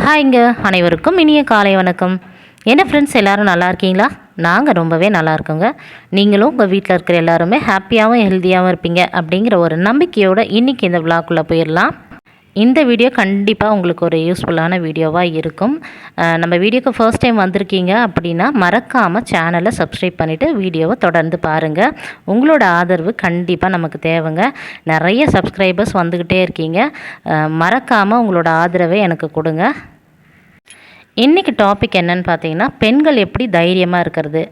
ஹாய்ங்க அனைவருக்கும் இனிய காலை வணக்கம். என்ன ஃப்ரெண்ட்ஸ் எல்லோரும் நல்லா இருக்கீங்களா? நாங்கள் ரொம்பவே நல்லா இருக்கோங்க. நீங்களும் உங்கள் வீட்டில் இருக்கிற எல்லாருமே ஹாப்பியாகவும் ஹெல்த்தியாகவும் இருப்பீங்க அப்படிங்கிற ஒரு நம்பிக்கையோடு இன்றைக்கி இந்த விழாக்குள்ளே போயிடலாம். இந்த வீடியோ கண்டிப்பாக உங்களுக்கு ஒரு யூஸ்ஃபுல்லான வீடியோவாக இருக்கும். நம்ம வீடியோக்கு ஃபர்ஸ்ட் டைம் வந்திருக்கீங்க அப்படின்னா மறக்காமல் சேனலை சப்ஸ்கிரைப் பண்ணிவிட்டு வீடியோவை தொடர்ந்து பாருங்கள் உங்களோட ஆதரவு கண்டிப்பாக நமக்கு தேவைங்க. நிறைய சப்ஸ்கிரைபர்ஸ் வந்துக்கிட்டே இருக்கீங்க. மறக்காமல் உங்களோட ஆதரவை எனக்கு கொடுங்க. இன்றைக்கி டாபிக் என்னன்னு பார்த்தீங்கன்னா பெண்கள் எப்படி தைரியமாக இருக்கிறது?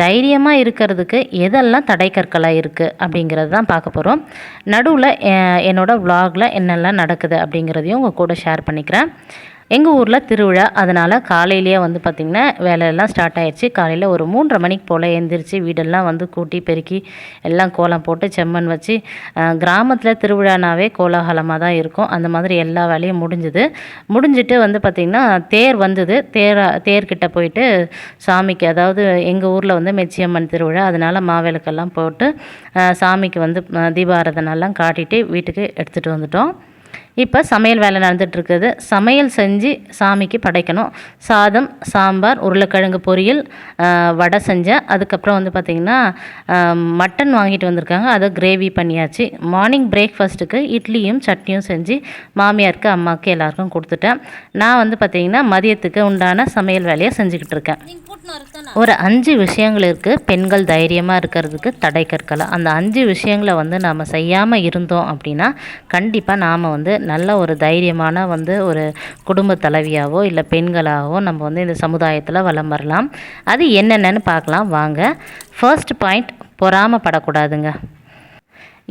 தைரியமாக இருக்கிறதுக்கு எதெல்லாம் தடைக்கற்களாக இருக்குது அப்படிங்கிறது தான் பார்க்க போகிறோம் நடுவில் என்னோடய விலாகில் என்னெல்லாம் நடக்குது அப்படிங்கிறதையும் உங்கள் கூட ஷேர் பண்ணிக்கிறேன். எங்கள் ஊரில் திருவிழா அதனால் காலையிலேயே வந்து பார்த்திங்கன்னா வேலையெல்லாம் ஸ்டார்ட் ஆயிடுச்சு காலையில் ஒரு மூன்றரை மணிக்கு போல் எழுந்திரிச்சு வீடெல்லாம் வந்து கூட்டி பெருக்கி எல்லாம் கோலம் போட்டு செம்மண் வச்சு கிராமத்தில் திருவிழானாவே கோலாகலமாக தான் இருக்கும். அந்த மாதிரி எல்லா வேலையும் முடிஞ்சுது. முடிஞ்சிட்டு வந்து பார்த்திங்கன்னா தேர் வந்தது. தேர் தேர்கிட்ட போயிட்டு சாமிக்கு அதாவது எங்கள் ஊரில் வந்து மெச்சியம்மன் திருவிழா அதனால் மாவிளக்கெல்லாம் போட்டு சாமிக்கு வந்து தீபாரதனெல்லாம் காட்டிட்டு வீட்டுக்கு எடுத்துகிட்டு வந்துட்டோம். இப்போ சமையல் வேலை நடந்துட்டு இருக்குது சமையல் செஞ்சு சாமிக்கு படைக்கணும். சாதம் சாம்பார் உருளைக்கிழங்கு பொரியல் வடை செஞ்சேன் அதுக்கப்புறம் வந்து பார்த்திங்கன்னா மட்டன் வாங்கிட்டு வந்திருக்காங்க. அதை கிரேவி பண்ணியாச்சு. மார்னிங் பிரேக்ஃபாஸ்ட்டுக்கு இட்லியும் சட்னியும் செஞ்சு மாமியாருக்கு அம்மாவுக்கு எல்லாருக்கும் கொடுத்துட்டேன். நான் வந்து பார்த்திங்கன்னா மதியத்துக்கு உண்டான சமையல் வேலையை செஞ்சுக்கிட்டு இருக்கேன். ஒரு அஞ்சு விஷயங்கள் இருக்குது பெண்கள் தைரியமாக இருக்கிறதுக்கு தடை கற்கலாம். அந்த அஞ்சு விஷயங்களை வந்து நாம் செய்யாமல் இருந்தோம் அப்படின்னா கண்டிப்பாக நாம் வந்து நல்ல ஒரு தைரியமான வந்து ஒரு குடும்ப தலைவியாகவோ இல்லை பெண்களாகவோ நம்ம வந்து இந்த சமுதாயத்தில் வலம் வரலாம். அது என்னென்னு பார்க்கலாம். வாங்க. ஃபர்ஸ்ட் பாயிண்ட் பொறாமப்படக்கூடாதுங்க.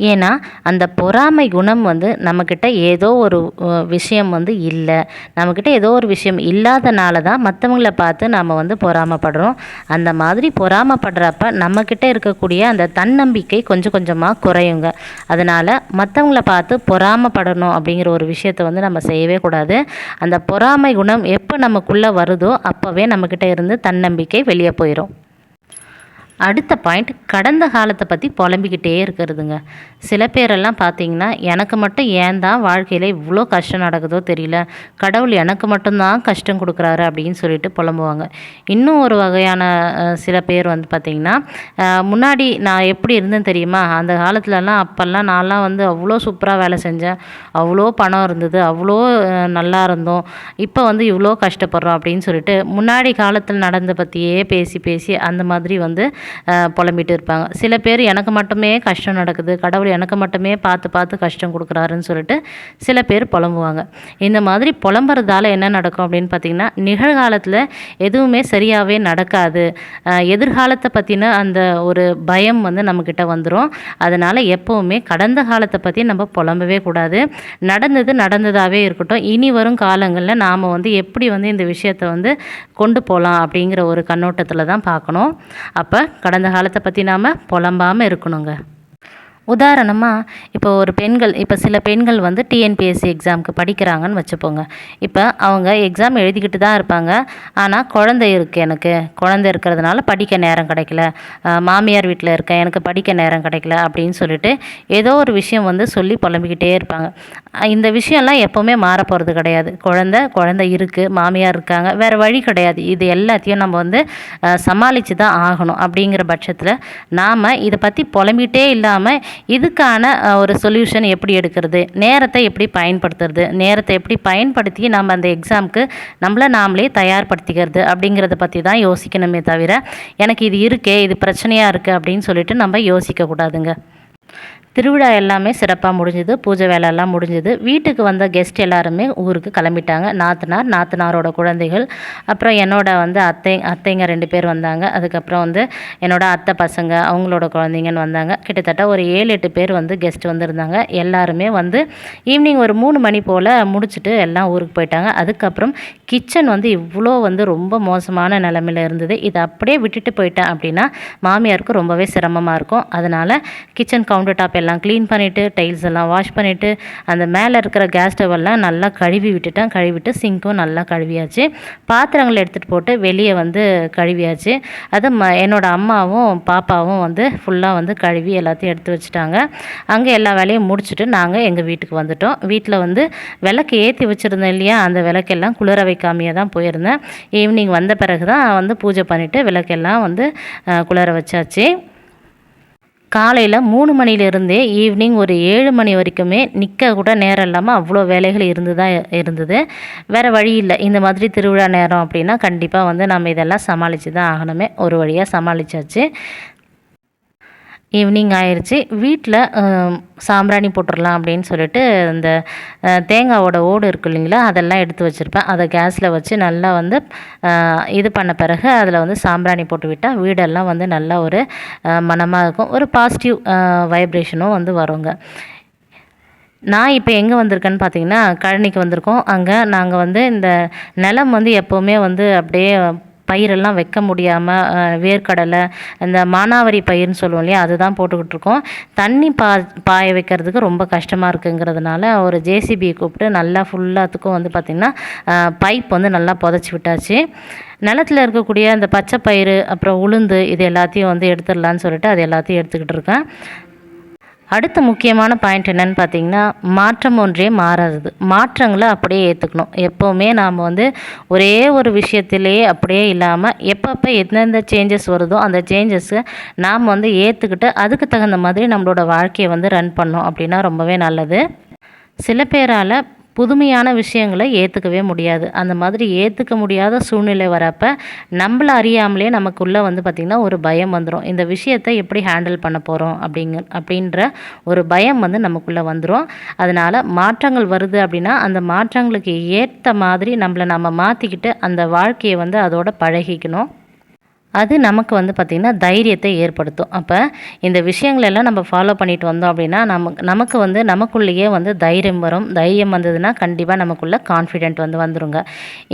ஏன்னா அந்த பொறாமை குணம் வந்து நம்மக்கிட்ட ஏதோ ஒரு விஷயம் வந்து இல்லை. நம்மக்கிட்ட ஏதோ ஒரு விஷயம் இல்லாதனால தான் மற்றவங்கள பார்த்து நாம் வந்து பொறாமப்படுறோம். அந்த மாதிரி பொறாமப்படுறப்ப நம்மக்கிட்ட இருக்கக்கூடிய அந்த தன்னம்பிக்கை கொஞ்சம் கொஞ்சமாக குறையுங்க. அதனால் மற்றவங்கள பார்த்து பொறாமப்படணும் அப்படிங்கிற ஒரு விஷயத்தை வந்து நம்ம செய்யவே கூடாது. அந்த பொறாமை குணம் எப்போ நமக்குள்ளே வருதோ அப்போவே நம்மக்கிட்ட இருந்து தன்னம்பிக்கை வெளியே போயிடும் அடுத்த பாயிண்ட் கடந்த காலத்தை பற்றி புலம்பிக்கிட்டே இருக்கிறதுங்க. சில பேரெல்லாம் பார்த்தீங்கன்னா எனக்கு மட்டும் ஏன் தான் வாழ்க்கையில் இவ்வளோ கஷ்டம் நடக்குதோ தெரியல. கடவுள் எனக்கு மட்டும்தான் கஷ்டம் கொடுக்குறாரு அப்படின்னு சொல்லிட்டு புலம்புவாங்க. இன்னும் ஒரு வகையான சில பேர் வந்து பார்த்திங்கன்னா முன்னாடி நான் எப்படி இருந்தேன் தெரியுமா? அந்த காலத்துலலாம் அப்போல்லாம் நான்லாம் வந்து அவ்வளோ சூப்பராக வேலை செஞ்சேன். அவ்வளோ பணம் இருந்தது அவ்வளோ நல்லா இருந்தோம். இப்போ வந்து இவ்வளோ கஷ்டப்படுறோம் அப்படின்னு சொல்லிட்டு முன்னாடி காலத்தில் நடந்த பற்றியே பேசி பேசி அந்த மாதிரி வந்து புலம்பிட்டு இருப்பாங்க. சில பேர் எனக்கு மட்டுமே கஷ்டம் நடக்குது கடவுள் எனக்கு மட்டுமே பார்த்து பார்த்து கஷ்டம் கொடுக்குறாருன்னு சொல்லிட்டு சில பேர் புலம்புவாங்க. இந்த மாதிரி புலம்புறதால என்ன நடக்கும் அப்படின்னு பார்த்தீங்கன்னா நிகழ்காலத்தில் எதுவுமே சரியாகவே நடக்காது. எதிர்காலத்தை பற்றின அந்த ஒரு பயம் வந்து நம்மக்கிட்ட வந்துடும் அதனால் எப்போவுமே கடந்த காலத்தை பற்றி நம்ம புலம்பவே கூடாது. நடந்தது நடந்ததாகவே இருக்கட்டும். இனி வரும் காலங்களில் நாம் வந்து எப்படி வந்து இந்த விஷயத்தை வந்து கொண்டு போகலாம் அப்படிங்கிற ஒரு கண்ணோட்டத்தில் தான் பார்க்கணும். அப்போ கடந்த காலத்தை பற்றி நாம் புலம்பாமல் இருக்கணுங்க. உதாரணமாக இப்போ ஒரு பெண்கள் இப்போ சில பெண்கள் வந்து டிஎன்பிஎஸ்சி எக்ஸாமுக்கு படிக்கிறாங்கன்னு வச்சுப்போங்க இப்போ அவங்க எக்ஸாம் எழுதிக்கிட்டு தான் இருப்பாங்க. ஆனால் குழந்தை இருக்குது எனக்கு. குழந்தை இருக்கிறதுனால படிக்க நேரம் கிடைக்கல. மாமியார் வீட்டில் இருக்கேன். எனக்கு படிக்க நேரம் கிடைக்கல அப்படின்னு சொல்லிட்டு ஏதோ ஒரு விஷயம் வந்து சொல்லி புலம்பிக்கிட்டே இருப்பாங்க. இந்த விஷயம்லாம் எப்போவுமே மாற போகிறது கிடையாது. குழந்தை குழந்தை இருக்குது மாமியார் இருக்காங்க. வேறு வழி கிடையாது. இது எல்லாத்தையும் நம்ம வந்து சமாளித்து தான் ஆகணும் அப்படிங்கிற பட்சத்தில் நாம் இதை பற்றி புலம்பிகிட்டே இல்லாமல் இதுக்கான ஒரு சொல்யூஷன் எப்படி எடுக்கிறது? நேரத்தை எப்படி பயன்படுத்துறது? நேரத்தை எப்படி பயன்படுத்தி நம்ம அந்த எக்ஸாமுக்கு நம்மளை நாமளே தயார்படுத்திக்கிறது அப்படிங்கிறத பற்றி தான் யோசிக்கணுமே தவிர எனக்கு இது இருக்கே இது பிரச்சனையாக இருக்குது அப்படின்னு சொல்லிட்டு நம்ம யோசிக்கக்கூடாதுங்க திருவிழா எல்லாமே சிறப்பாக முடிஞ்சுது பூஜை வேலை எல்லாம் முடிஞ்சுது. வீட்டுக்கு வந்த கெஸ்ட் எல்லாருமே ஊருக்கு கிளம்பிட்டாங்க. நாத்தனார் நாத்தனாரோட குழந்தைகள் அப்புறம் என்னோட வந்து அத்தை அத்தைங்க ரெண்டு பேர் வந்தாங்க. அதுக்கப்புறம் வந்து என்னோட அத்தை பசங்க அவங்களோட குழந்தைங்கன்னு வந்தாங்க. கிட்டத்தட்ட ஒரு ஏழு எட்டு பேர் வந்து கெஸ்ட் வந்திருந்தாங்க. எல்லாருமே வந்து ஈவினிங் ஒரு மூணு மணி போல் முடிச்சுட்டு எல்லாம் ஊருக்கு போயிட்டாங்க. அதுக்கப்புறம் கிச்சன் வந்து இவ்வளோ வந்து ரொம்ப மோசமான நிலமையில இருந்தது. இதை அப்படியே விட்டுட்டு போயிட்டேன் அப்படின்னா மாமியாருக்கு ரொம்பவே சிரமமாக இருக்கும். அதனால் கிச்சன் கவுண்டர் டாப் எல்லாம் க்ளீன் பண்ணிவிட்டு டைல்ஸ் எல்லாம் வாஷ் பண்ணிவிட்டு அந்த மேலே இருக்கிற கேஸ் ஸ்டவெல்லாம் நல்லா கழுவி விட்டுட்டேன். கழுவிட்டு சிங்க்கும் நல்லா கழுவியாச்சு. பாத்திரங்களை எடுத்துகிட்டு போட்டு வெளியே வந்து கழுவியாச்சு. அது ம என்னோடய அம்மாவும் பாப்பாவும் வந்து ஃபுல்லாக வந்து கழுவி எல்லாத்தையும் எடுத்து வச்சுட்டாங்க. அங்கே எல்லா வேலையும் முடிச்சுட்டு நாங்கள் எங்கள் வீட்டுக்கு வந்துட்டோம். வீட்டில் வந்து விளக்கு ஏற்றி வச்சுருந்தேன் இல்லையா? அந்த விளக்கெல்லாம் குளிர வைக்காமையே தான் போயிருந்தேன். ஈவினிங் வந்த பிறகு தான் வந்து பூஜை பண்ணிவிட்டு விளக்கெல்லாம் வந்து குளிர வச்சாச்சு. காலையில் மூணு மணிலேருந்தே ஈவினிங் ஒரு ஏழு மணி வரைக்குமே நிற்க கூட நேரம் இல்லாமல் அவ்வளோ வேலைகள் இருந்து தான் இருந்தது. வேறு வழி இல்லை. இந்த மாதிரி திருவிழா நேரம் அப்படின்னா கண்டிப்பாக வந்து நம்ம இதெல்லாம் சமாளித்து தான் ஆகணுமே. ஒரு வழியாக சமாளித்தாச்சு ஈவினிங் ஆயிடுச்சு வீட்டில் சாம்பிராணி போட்டுடலாம் அப்படின்னு சொல்லிட்டு இந்த தேங்காவோட ஓடு இருக்கு இல்லைங்களா அதெல்லாம் எடுத்து வச்சுருப்பேன். அதை கேஸில் வச்சு நல்லா வந்து இது பண்ண பிறகு அதில் வந்து சாம்பிராணி போட்டு விட்டால் வீடெல்லாம் வந்து நல்லா ஒரு மனமாக இருக்கும். ஒரு பாசிட்டிவ் வைப்ரேஷனும் வந்து வருங்க. நான் இப்போ எங்கே வந்திருக்கேன்னு பார்த்தீங்கன்னா கழனிக்கு வந்திருக்கோம். அங்கே நாங்கள் வந்து இந்த நிலம் வந்து எப்போவுமே வந்து அப்படியே பயிரெல்லாம் வைக்க முடியாமல் வேர்க்கடலை இந்த மானாவரி பயிர்னு சொல்லுவோம் இல்லையா அதுதான் போட்டுக்கிட்டு இருக்கோம். தண்ணி பா பாய வைக்கிறதுக்கு ரொம்ப கஷ்டமாக இருக்குங்கிறதுனால ஒரு ஜேசிபியை கூப்பிட்டு நல்லா ஃபுல்லாத்துக்கும் வந்து பார்த்திங்கன்னா பைப் வந்து நல்லா புதைச்சி விட்டாச்சு. நிலத்துல இருக்கக்கூடிய அந்த பச்சை பயிறு அப்புறம் உளுந்து இது எல்லாத்தையும் வந்து எடுத்துடலான்னு சொல்லிட்டு அது எல்லாத்தையும் எடுத்துக்கிட்டு இருக்கேன். அடுத்த முக்கியமான பாயிண்ட் என்னன்னு பார்த்தீங்கன்னா மாற்றம் ஒன்றே மாறாதது. மாற்றங்களை அப்படியே ஏற்றுக்கணும் எப்போவுமே நாம் வந்து ஒரே ஒரு விஷயத்திலேயே அப்படியே இல்லாமல் எப்பப்போ எந்தெந்த சேஞ்சஸ் வருதோ அந்த சேஞ்சஸை நாம் வந்து ஏற்றுக்கிட்டு அதுக்கு தகுந்த மாதிரி நம்மளோட வாழ்க்கையை வந்து ரன் பண்ணோம் அப்படின்னா ரொம்பவே நல்லது. சில பேரால் புதுமையான விஷயங்களை ஏற்றுக்கவே முடியாது. அந்த மாதிரி ஏற்றுக்க முடியாத சூழ்நிலை வரப்போ நம்மள அறியாமலே நமக்குள்ளே வந்து பார்த்திங்கன்னா ஒரு பயம் வந்துடும் இந்த விஷயத்தை எப்படி ஹேண்டில் பண்ண போகிறோம் அப்படிங்க அப்படின்ற ஒரு பயம் வந்து நமக்குள்ளே வந்துடும் அதனால் மாற்றங்கள் வருது அப்படின்னா அந்த மாற்றங்களுக்கு ஏற்ற மாதிரி நம்மளை நம்ம மாற்றிக்கிட்டு அந்த வாழ்க்கையை வந்து அதோட பழகிக்கணும். அது நமக்கு வந்து பார்த்திங்கன்னா தைரியத்தை ஏற்படுத்தும். அப்போ இந்த விஷயங்களெல்லாம் நம்ம ஃபாலோ பண்ணிட்டு வந்தோம் அப்படின்னா நமக்கு நமக்கு வந்து நமக்குள்ளேயே வந்து தைரியம் வரும். தைரியம் வந்ததுன்னா கண்டிப்பாக நமக்குள்ளே கான்ஃபிடென்ட் வந்து வந்துருங்க.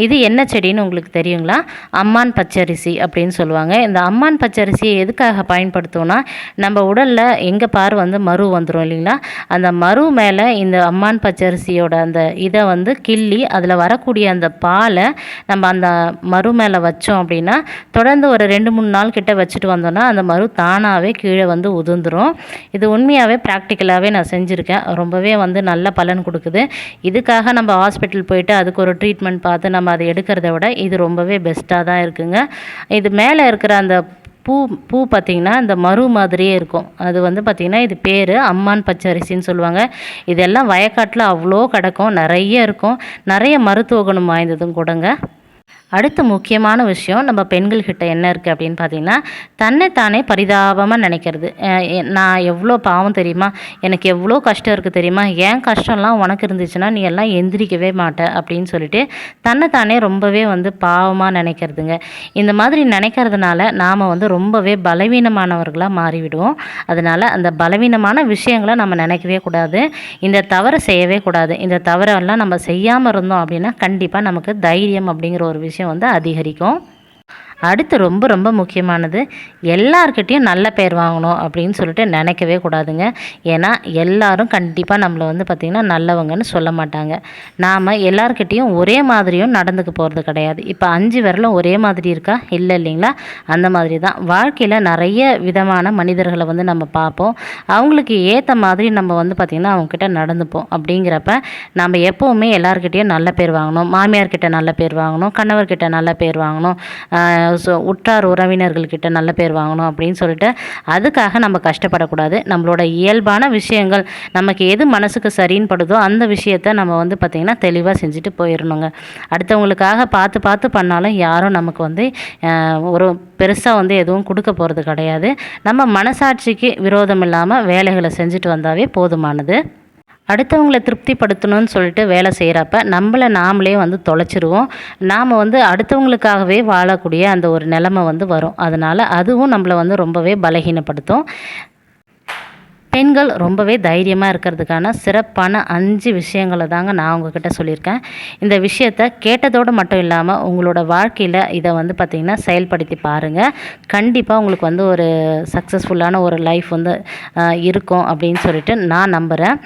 இது என்ன செடின்னு உங்களுக்கு தெரியுங்களா? அம்மான் பச்சரிசி அப்படின்னு சொல்லுவாங்க. இந்த அம்மான் பச்சரிசியை எதுக்காக பயன்படுத்துவோம்னா நம்ம உடலில் எங்கே பார் வந்து மரு வந்துடும் இல்லைங்களா? அந்த மரு மேலே இந்த அம்மான் பச்சரிசியோட அந்த இதை வந்து கிள்ளி அதில் வரக்கூடிய அந்த பாலை நம்ம அந்த மரு மேலே வச்சோம் அப்படின்னா தொடர்ந்து ஒரு ரெண்டு மூணு நாள் கிட்ட வச்சுட்டு வந்தோன்னா அந்த மரு தானாகவே கீழே வந்து உதிர்ந்துடும் இது உண்மையாகவே ப்ராக்டிக்கலாகவே நான் செஞ்சுருக்கேன். ரொம்பவே வந்து நல்ல பலன் கொடுக்குது. இதுக்காக நம்ம ஹாஸ்பிட்டல் போயிட்டு அதுக்கு ஒரு ட்ரீட்மெண்ட் பார்த்து நம்ம அதை எடுக்கிறத விட இது ரொம்பவே பெஸ்ட்டாக தான் இருக்குங்க. இது மேலே இருக்கிற அந்த பூ பூ பார்த்திங்கன்னா இந்த மரு மாதிரியே இருக்கும். அது வந்து பார்த்திங்கன்னா இது பேர் அம்மான் பச்சரிசின்னு சொல்லுவாங்க. இதெல்லாம் வயக்காட்டில் அவ்வளோ கிடக்கும். நிறைய இருக்கும். நிறைய மருத்துவ குணம் வாய்ந்ததும் கூடங்க. அடுத்த முக்கியமான விஷயம் நம்ம பெண்கள்கிட்ட என்ன இருக்குது அப்படின்னு பார்த்தீங்கன்னா தன்னைத்தானே பரிதாபமாக நினைக்கிறது. எ- நான் எவ்வளோ பாவம் தெரியுமா? எனக்கு எவ்வளோ கஷ்டம் இருக்குது தெரியுமா? ஏன் கஷ்டம்லாம் உனக்கு இருந்துச்சுன்னா நீ எல்லாம் எந்திரிக்கவே மாட்ட அப்படின்னு சொல்லிட்டு தன்னைத்தானே ரொம்பவே வந்து பாவமாக நினைக்கிறதுங்க. இந்த மாதிரி நினைக்கிறதுனால நாம் வந்து ரொம்பவே பலவீனமானவர்களாக மாறிவிடுவோம். அதனால் அந்த பலவீனமான விஷயங்களை நம்ம நினைக்கவே கூடாது. இந்த தவறை செய்யவே கூடாது. இந்த தவறெல்லாம் நம்ம செய்யாமல் இருந்தோம் அப்படின்னா கண்டிப்பாக நமக்கு தைரியம் அப்படிங்கிற ஒரு விஷயம் வந்து அதிகரிக்கும். அடுத்து ரொம்ப ரொம்ப முக்கியமானது எல்லார்கிட்டேயும் நல்ல பேர் வாங்கணும் அப்படின்னு சொல்லிட்டு நினைக்கவே கூடாதுங்க. ஏன்னா எல்லாரும் கண்டிப்பாக நம்மளை வந்து பார்த்திங்கன்னா நல்லவங்கன்னு சொல்ல மாட்டாங்க. நாம் எல்லார்கிட்டேயும் ஒரே மாதிரியும் நடந்துக்க போகிறது கிடையாது. இப்போ அஞ்சு விரலும் ஒரே மாதிரி இருக்கா? இல்லை இல்லைங்களா? அந்த மாதிரி தான். வாழ்க்கையில் நிறைய விதமான மனிதர்களை வந்து நம்ம பார்ப்போம். அவங்களுக்கு ஏற்ற மாதிரி நம்ம வந்து பார்த்திங்கன்னா அவங்கக்கிட்ட நடந்துப்போம். அப்படிங்கிறப்ப நம்ம எப்போவுமே எல்லாருக்கிட்டேயும் நல்ல பேர் வாங்கணும். மாமியார்கிட்ட நல்ல பேர் வாங்கணும். கணவர்கிட்ட நல்ல பேர் வாங்கணும். ஸோ உற்றார் உறவினர்கள்கிட்ட நல்ல பேர் வாங்கணும் அப்படின்னு சொல்லிட்டு அதுக்காக நம்ம கஷ்டப்படக்கூடாது. நம்மளோட இயல்பான விஷயங்கள் நமக்கு எது மனசுக்கு சரின்னு படுதோ அந்த விஷயத்த நம்ம வந்து பார்த்திங்கன்னா தெளிவாக செஞ்சுட்டு போயிடணுங்க அடுத்தவங்களுக்காக பார்த்து பார்த்து பண்ணாலும் யாரும் நமக்கு வந்து ஒரு பெருசாக வந்து எதுவும் கொடுக்க போகிறது கிடையாது. நம்ம மனசாட்சிக்கு விரோதம் இல்லாமல் வேலைகளை செஞ்சுட்டு வந்தாவே போதுமானது. அடுத்தவங்களை திருப்திப்படுத்தணும்னு சொல்லிட்டு வேலை செய்கிறப்ப நம்மளை நாமளே வந்து தொலைச்சிருவோம். நாம் வந்து அடுத்தவங்களுக்காகவே வாழக்கூடிய அந்த ஒரு நிலைமை வந்து வரும். அதனால் அதுவும் நம்மளை வந்து ரொம்பவே பலகீனப்படுத்தும். பெண்கள் ரொம்பவே தைரியமாக இருக்கிறதுக்கான சிறப்பான அஞ்சு விஷயங்களை தாங்க நான் உங்ககிட்ட சொல்லியிருக்கேன். இந்த விஷயத்த கேட்டதோடு மட்டும் இல்லாமல் உங்களோட வாழ்க்கையில் இதை வந்து பார்த்திங்கன்னா செயல்படுத்தி பாருங்கள் கண்டிப்பாக உங்களுக்கு வந்து ஒரு சக்ஸஸ்ஃபுல்லான ஒரு லைஃப் வந்து இருக்கும் அப்படின்னு சொல்லிட்டு நான் நம்புகிறேன்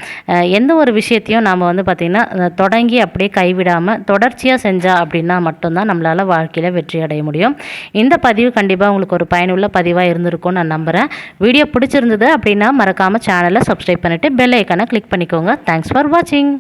எந்த ஒரு விஷயத்தையும் நாம் வந்து பார்த்திங்கன்னா தொடங்கி அப்படியே கைவிடாமல் தொடர்ச்சியாக செஞ்சால் அப்படின்னா மட்டும்தான் நம்மளால் வாழ்க்கையில் வெற்றி அடைய முடியும். இந்த பதிவு கண்டிப்பாக உங்களுக்கு ஒரு பயனுள்ள பதிவாக இருந்திருக்கும்னு நான் நம்புகிறேன் வீடியோ பிடிச்சிருந்தது அப்படின்னா மறக்காமல் சேனலை சப்ஸ்கிரைப் பண்ணிவிட்டு பெல் ஐக்கானை கிளிக் பண்ணிக்கோங்க. தேங்க்ஸ் ஃபார் வாட்சிங்